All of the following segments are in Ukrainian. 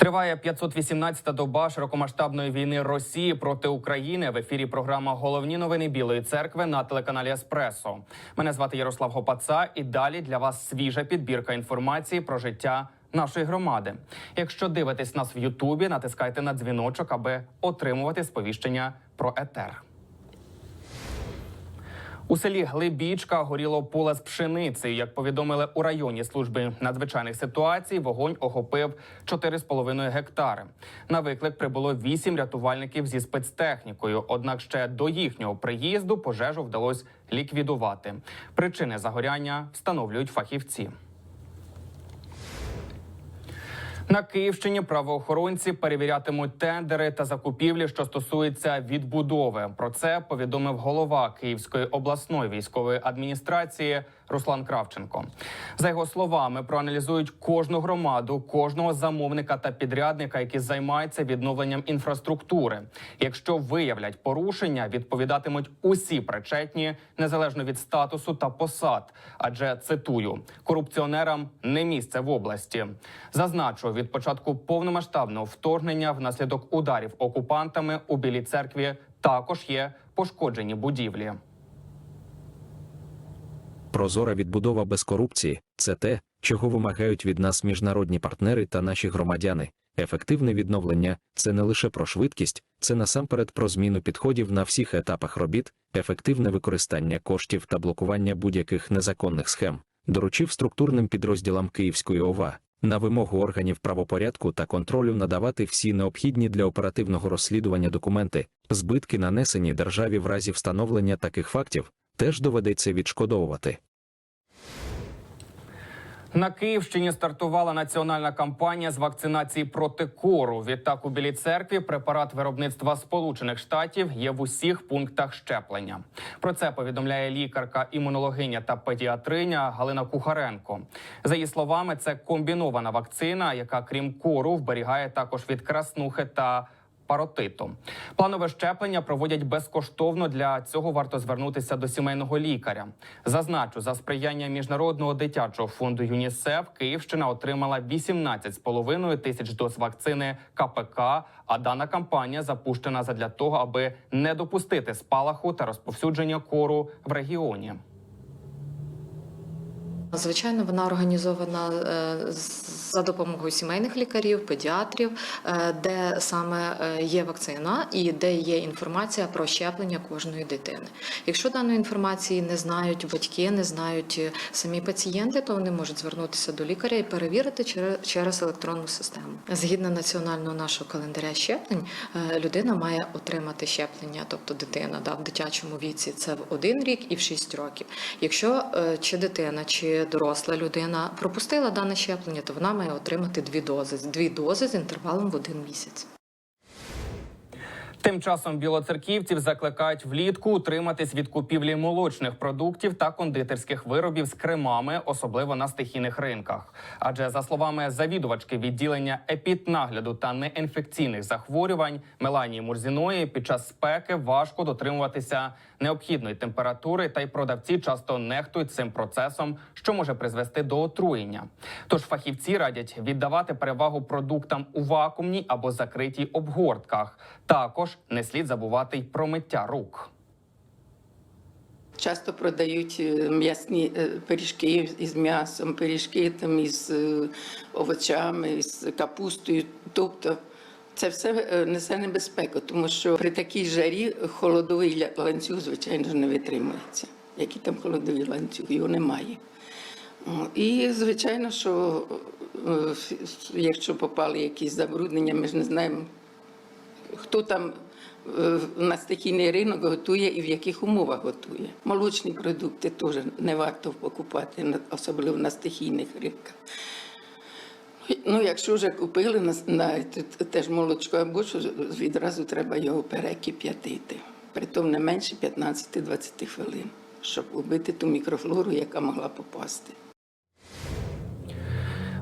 Триває 518-та доба широкомасштабної війни Росії проти України. В ефірі програма Головні новини Білої церкви на телеканалі Еспресо. Мене звати Ярослав Гопаца, і далі для вас свіжа підбірка інформації про життя нашої громади. Якщо дивитесь нас в Ютубі, натискайте на дзвіночок, аби отримувати сповіщення про етер. У селі Глибічка горіло поле з пшеницею. Як повідомили у районі служби надзвичайних ситуацій, вогонь охопив 4,5 гектари. На виклик прибуло 8 рятувальників зі спецтехнікою. Однак ще до їхнього приїзду пожежу вдалося ліквідувати. Причини загоряння встановлюють фахівці. На Київщині правоохоронці перевірятимуть тендери та закупівлі, що стосуються відбудови. Про це повідомив голова Київської обласної військової адміністрації Руслан Кравченко. За його словами, проаналізують кожну громаду, кожного замовника та підрядника, які займаються відновленням інфраструктури. Якщо виявлять порушення, відповідатимуть усі причетні незалежно від статусу та посад. Адже цитую корупціонерам не місце в області. Зазначу, від початку повномасштабного вторгнення внаслідок ударів окупантами у Білій церкві також є пошкоджені будівлі. Прозора відбудова без корупції це те, чого вимагають від нас міжнародні партнери та наші громадяни. Ефективне відновлення це не лише про швидкість, це насамперед про зміну підходів на всіх етапах робіт, ефективне використання коштів та блокування будь-яких незаконних схем, доручив структурним підрозділам Київської ОВА на вимогу органів правопорядку та контролю надавати всі необхідні для оперативного розслідування документи, збитки, нанесені державі в разі встановлення таких фактів, теж доведеться відшкодовувати. На Київщині стартувала національна кампанія з вакцинації проти кору. Відтак у Білій церкві препарат виробництва Сполучених Штатів є в усіх пунктах щеплення. Про це повідомляє лікарка, імунологиня та педіатриня Галина Кухаренко. За її словами, це комбінована вакцина, яка крім кору вберігає також від краснухи та паротиту. Планове щеплення проводять безкоштовно. Для цього варто звернутися до сімейного лікаря. Зазначу, за сприяння міжнародного дитячого фонду ЮНІСЕФ Київщина отримала 18,5 тисяч доз вакцини КПК. А дана кампанія запущена задля того, аби не допустити спалаху та розповсюдження кору в регіоні. Звичайно, вона організована е, за допомогою сімейних лікарів, педіатрів, е, де саме е, є вакцина і де є інформація про щеплення кожної дитини. Якщо даної інформації не знають батьки, не знають самі пацієнти, то вони можуть звернутися до лікаря і перевірити через- електронну систему. Згідно національного нашого календаря щеплень, людина має отримати щеплення, тобто дитина да, в дитячому віці це в один рік і в 6 років. Якщо чи дитина, чи доросла людина пропустила дане щеплення, то вона має отримати дві дози, дві дози з інтервалом в один місяць. Тим часом білоцерківців закликають влітку утриматись від купівлі молочних продуктів та кондитерських виробів з кремами, особливо на стихійних ринках. Адже за словами завідувачки відділення епіднагляду та неінфекційних захворювань Меланії Мурзіної, під час спеки важко дотримуватися необхідної температури, та й продавці часто нехтують цим процесом, що може призвести до отруєння. Тож фахівці радять віддавати перевагу продуктам у вакуумній або закритій обгортках. Також не слід забувати й про миття рук. Часто продають е, м'ясні е, пиріжки із м'ясом, пиріжки там із е, овочами, із капустою. Тобто це все несе небезпеку, тому що при такій жарі холодовий ланцюг, звичайно не витримується. Який там холодовий ланцюг, його немає. І, звичайно, що якщо попали якісь забруднення, ми ж не знаємо, хто там е, на стихійний ринок готує і в яких умовах готує. Молочні продукти теж не варто покупати, особливо на стихійних ринках. Ну, якщо вже купили на, на теж молочко або що, відразу треба його перекип'ятити. Притом не менше 15-20 хвилин, щоб убити ту мікрофлору, яка могла попасти.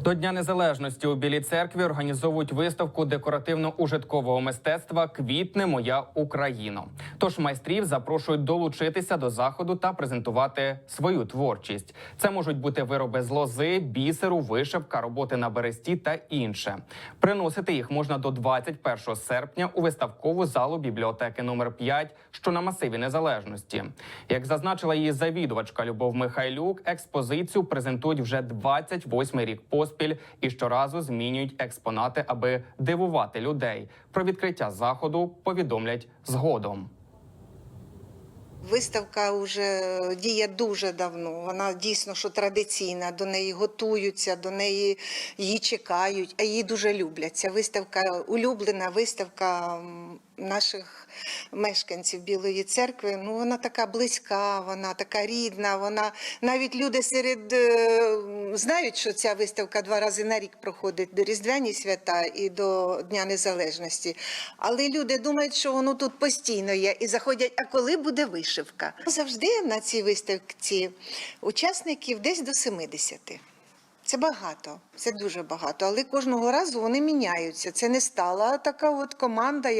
До Дня Незалежності у Білій церкві організовують виставку декоративно-ужиткового мистецтва Квітне моя Україна. Тож майстрів запрошують долучитися до заходу та презентувати свою творчість. Це можуть бути вироби з лози, бісеру, вишивка, роботи на бересті та інше. Приносити їх можна до 21 серпня у виставкову залу бібліотеки номер 5, що на масиві незалежності. Як зазначила її завідувачка Любов Михайлюк, експозицію презентують вже 28 рік поспіль і щоразу змінюють експонати, аби дивувати людей. Про відкриття заходу повідомлять згодом. Виставка вже діє дуже давно. Вона дійсно що традиційна. До неї готуються, до неї її чекають, а її дуже люблять. Ця виставка улюблена виставка наших мешканців Білої церкви. Ну вона така близька, вона така рідна. Вона навіть люди серед е, знають, що ця виставка два рази на рік проходить до Різдвяні свята і до Дня Незалежності. Але люди думають, що воно тут постійно є і заходять. А коли буде вишивка? Завжди на цій виставці учасників десь до 70. Це багато, це дуже багато. Але кожного разу вони міняються. Це не стала така от команда.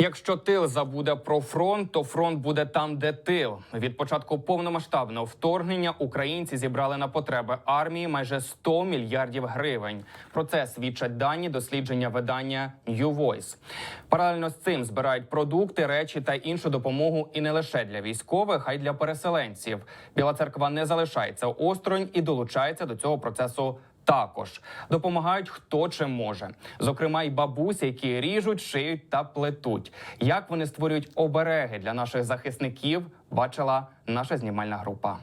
Якщо тил забуде про фронт, то фронт буде там, де тил. Від початку повномасштабного вторгнення українці зібрали на потреби армії майже 100 мільярдів гривень. Про це свідчать дані дослідження видання New Voice. Паралельно з цим збирають продукти, речі та іншу допомогу і не лише для військових, а й для переселенців. Біла церква не залишається осторонь і долучається до цього процесу також допомагають хто чим може. Зокрема, й бабусі, які ріжуть, шиють та плетуть. Як вони створюють обереги для наших захисників, бачила наша знімальна група.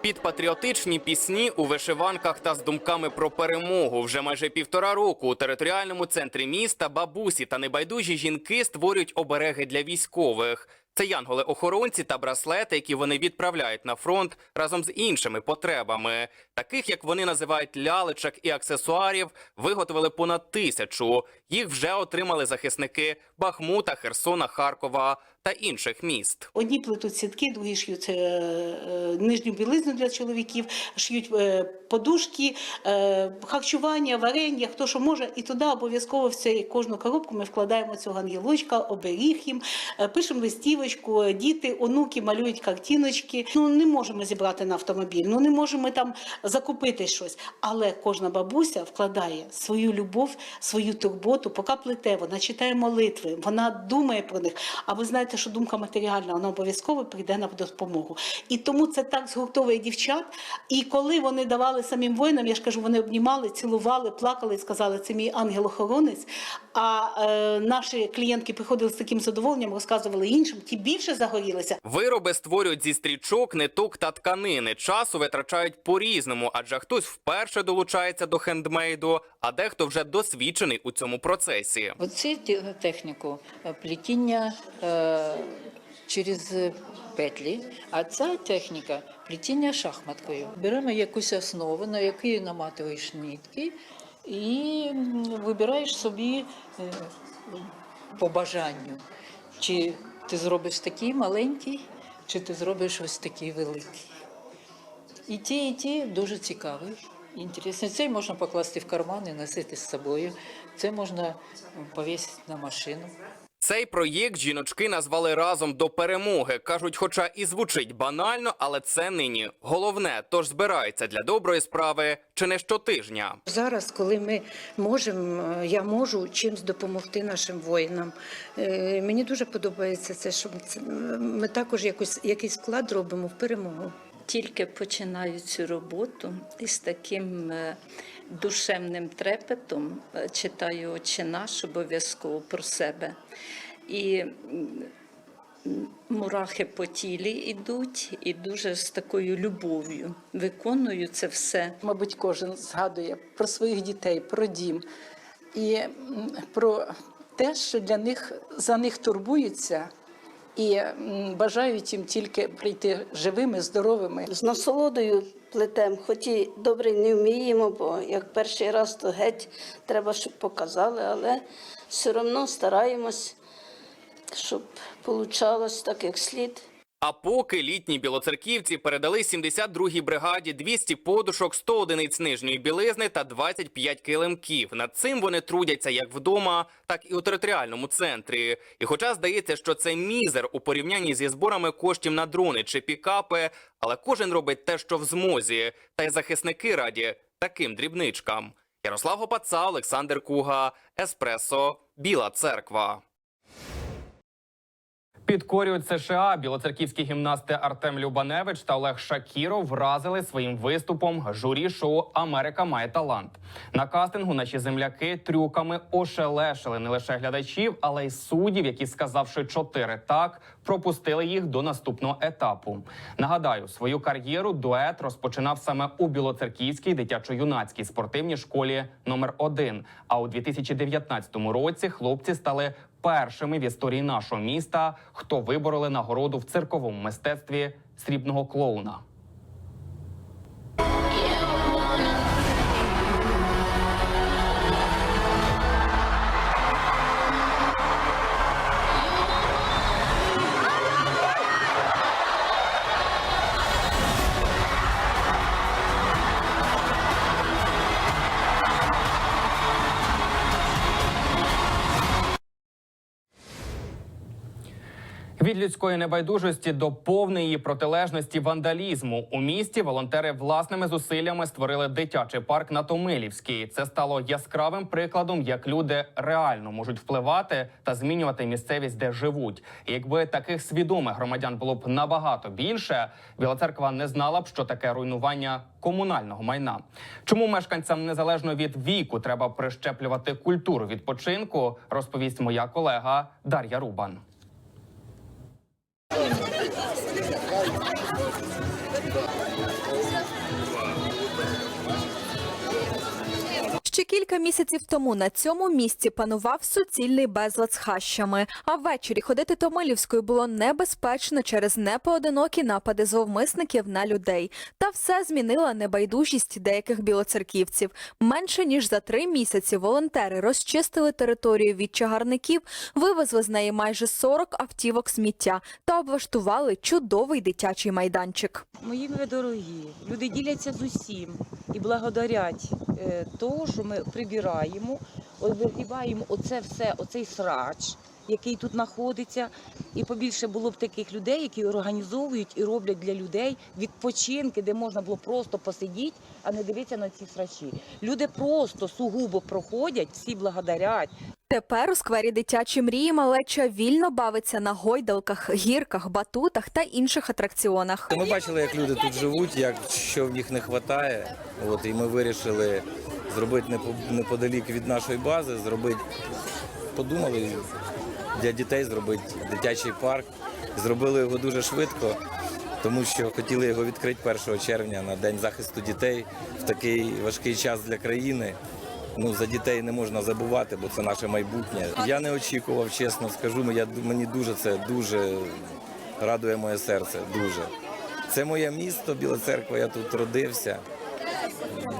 Під патріотичні пісні у вишиванках та з думками про перемогу вже майже півтора року у територіальному центрі міста бабусі та небайдужі жінки створюють обереги для військових. Це янголи-охоронці та браслети, які вони відправляють на фронт разом з іншими потребами. Таких, як вони називають лялечок і аксесуарів, виготовили понад тисячу. Їх вже отримали захисники Бахмута, Херсона, Харкова та інших міст. Одні плетуть сітки, другі ш'ють е, е, нижню білизну для чоловіків, ш'ють е, подушки, харчування, варення, хто що може. І туди обов'язково в цей кожну коробку ми вкладаємо цього ангелочка, оберіг їм, пишемо листівочку, діти, онуки малюють картиночки. Ну не можемо зібрати на автомобіль, ну не можемо там закупити щось. Але кожна бабуся вкладає свою любов, свою турботу, поки плете, вона читає молитви, вона думає про них. А ви знаєте, що думка матеріальна, вона обов'язково прийде на допомогу. І тому це так згуртовує дівчат. І коли вони давали самим воїнам, я ж кажу, вони обнімали, цілували, плакали і сказали, це мій ангел-охоронець. А е, наші клієнтки приходили з таким задоволенням, розказували іншим, ті більше загорілися. Вироби створюють зі стрічок, ниток та тканини. Часу витрачають по-різному, адже хтось вперше долучається до хендмейду, а дехто вже досвідчений у цьому процесі. Ті- техніку е, плетіння е, через петлі, а ця техніка плетіння шахматкою. Беремо якусь основу, на якій наматуєш нитки, і вибираєш собі е, по бажанню, чи ти зробиш такий маленький, чи ти зробиш ось такий великий. І ті, і ті дуже цікаві. Інтересно. Цей можна покласти в карман і носити з собою. Це можна повісити на машину. Цей проєкт жіночки назвали разом до перемоги. кажуть, хоча і звучить банально, але це нині головне. Тож збираються для доброї справи чи не щотижня. Зараз, коли ми можемо, е, я можу чимось допомогти нашим воїнам. Е, Мені дуже подобається це, що ми також якось, якийсь вклад робимо в перемогу. Тільки починаю цю роботу і з таким е, душевним трепетом е, читаю «Отче наш» обов'язково про себе. І мурахи по тілі йдуть, і дуже з такою любов'ю виконую це все. Мабуть, кожен згадує про своїх дітей, про дім і про те, що для них за них турбуються і бажаю їм тільки прийти живими, здоровими. З насолодою плетем, хоч і добре не вміємо, бо як перший раз, то геть треба, щоб показали, але все одно стараємось щоб получалось так, як слід. А поки літні білоцерківці передали 72-й бригаді 200 подушок, 100 одиниць нижньої білизни та 25 килимків. Над цим вони трудяться як вдома, так і у територіальному центрі. І хоча здається, що це мізер у порівнянні зі зборами коштів на дрони чи пікапи, але кожен робить те, що в змозі, та й захисники раді таким дрібничкам. Ярослав Гопаца, Олександр Куга, Еспресо, Біла Церква. Підкорюють США білоцерківські гімнасти Артем Любаневич та Олег Шакіров вразили своїм виступом журі шоу Америка має талант. На кастингу наші земляки трюками ошелешили не лише глядачів, але й суддів, які, сказавши чотири так, пропустили їх до наступного етапу. Нагадаю, свою кар'єру дует розпочинав саме у Білоцерківській дитячо-юнацькій спортивній школі номер 1 А у 2019 році хлопці стали першими в історії нашого міста, хто вибороли нагороду в цирковому мистецтві срібного клоуна. Від людської небайдужості до повної протилежності вандалізму у місті волонтери власними зусиллями створили дитячий парк на Томилівській. Це стало яскравим прикладом, як люди реально можуть впливати та змінювати місцевість, де живуть. І Якби таких свідомих громадян було б набагато більше, Біла церква не знала б, що таке руйнування комунального майна. Чому мешканцям незалежно від віку треба прищеплювати культуру відпочинку, розповість моя колега Дар'я Рубан. Кілька місяців тому на цьому місці панував суцільний безлад з хащами. А ввечері ходити Томилівською було небезпечно через непоодинокі напади зловмисників на людей. Та все змінила небайдужість деяких білоцерківців. Менше ніж за три місяці волонтери розчистили територію від чагарників, вивезли з неї майже 40 автівок сміття та облаштували чудовий дитячий майданчик. Мої дорогі, люди діляться з усім і благодарять е, того, що ми прибираємо, вигрібаємо оце все, оцей срач, який тут знаходиться. І побільше було б таких людей, які організовують і роблять для людей відпочинки, де можна було просто посидіти, а не дивитися на ці срачі. Люди просто сугубо проходять, всі благодарять. Тепер у сквері дитячі мрії малеча вільно бавиться на гойдалках, гірках, батутах та інших атракціонах. Ми бачили, як люди тут живуть, як що в них не вистачає. От і ми вирішили зробити непо- неподалік від нашої бази, зробити, подумали для дітей зробити дитячий парк. Зробили його дуже швидко, тому що хотіли його відкрити 1 червня на День захисту дітей в такий важкий час для країни. Ну, за дітей не можна забувати, бо це наше майбутнє. Я не очікував, чесно скажу. Я, мені дуже це дуже радує моє серце. Дуже. Це моє місто, Біла церква, я тут родився.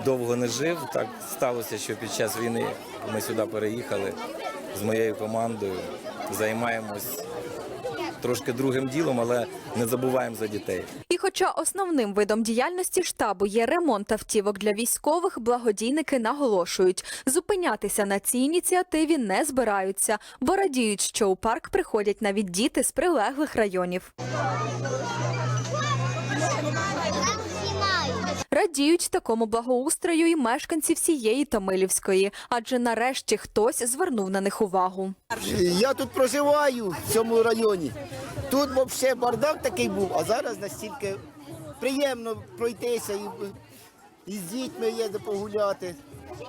Довго не жив. Так сталося, що під час війни ми сюди переїхали з моєю командою. Займаємось трошки другим ділом, але не забуваємо за дітей. І хоча основним видом діяльності штабу є ремонт автівок для військових, благодійники наголошують, зупинятися на цій ініціативі не збираються, бо радіють, що у парк приходять навіть діти з прилеглих районів. Радіють такому благоустрою і мешканці всієї Томилівської, адже нарешті хтось звернув на них увагу. Я тут проживаю в цьому районі. Тут взагалі бардак такий був, а зараз настільки приємно пройтися і, з дітьми є погуляти.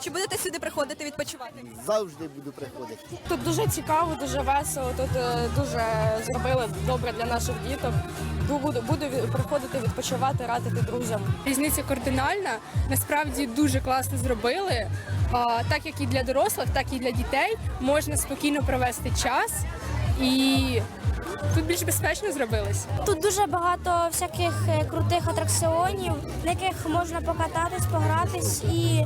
Чи будете сюди приходити відпочивати? Завжди буду приходити. Тут дуже цікаво, дуже весело. Тут е, дуже зробили добре для наших діток. Буду, буду приходити відпочивати, радити друзям. Різниця кардинальна. Насправді дуже класно зробили. А, так як і для дорослих, так і для дітей можна спокійно провести час і тут більш безпечно зробилось. Тут дуже багато всяких е, крутих атракціонів, на яких можна покататись, погратись, і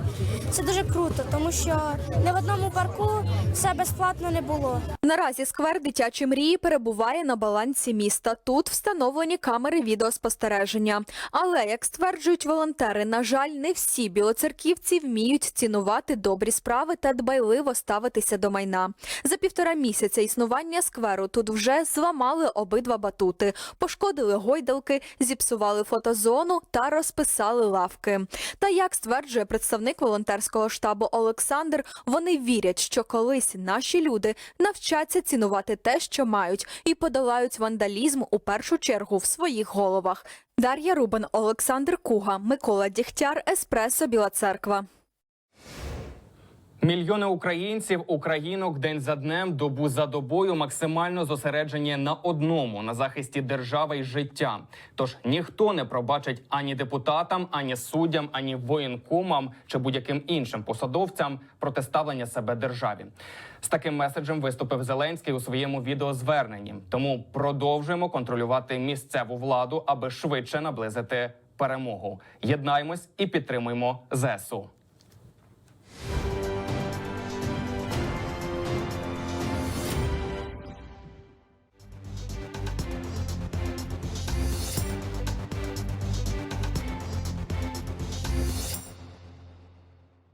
це дуже круто, тому що не в одному парку все безплатно не було. Наразі сквер дитячі мрії перебуває на балансі міста. Тут встановлені камери відеоспостереження. Але як стверджують волонтери, на жаль, не всі білоцерківці вміють цінувати добрі справи та дбайливо ставитися до майна. За півтора місяця існування скверу тут вже зламали обидва батути, пошкодили гойдалки, зіпсували фотозону та розписали лавки. Та як стверджує представник волонтерського штабу Олександр, вони вірять, що колись наші люди навчаться цінувати те, що мають, і подолають вандалізм у першу чергу в своїх головах. Дар'я Рубан, Олександр Куга, Микола Дігтяр, Еспресо Біла Церква. Мільйони українців, українок день за днем, добу за добою максимально зосереджені на одному на захисті держави і життя. Тож ніхто не пробачить ані депутатам, ані суддям, ані воєнкомам чи будь-яким іншим посадовцям протиставлення себе державі. З таким меседжем виступив Зеленський у своєму відеозверненні. Тому продовжуємо контролювати місцеву владу, аби швидше наблизити перемогу. Єднаймось і підтримуємо ЗСУ.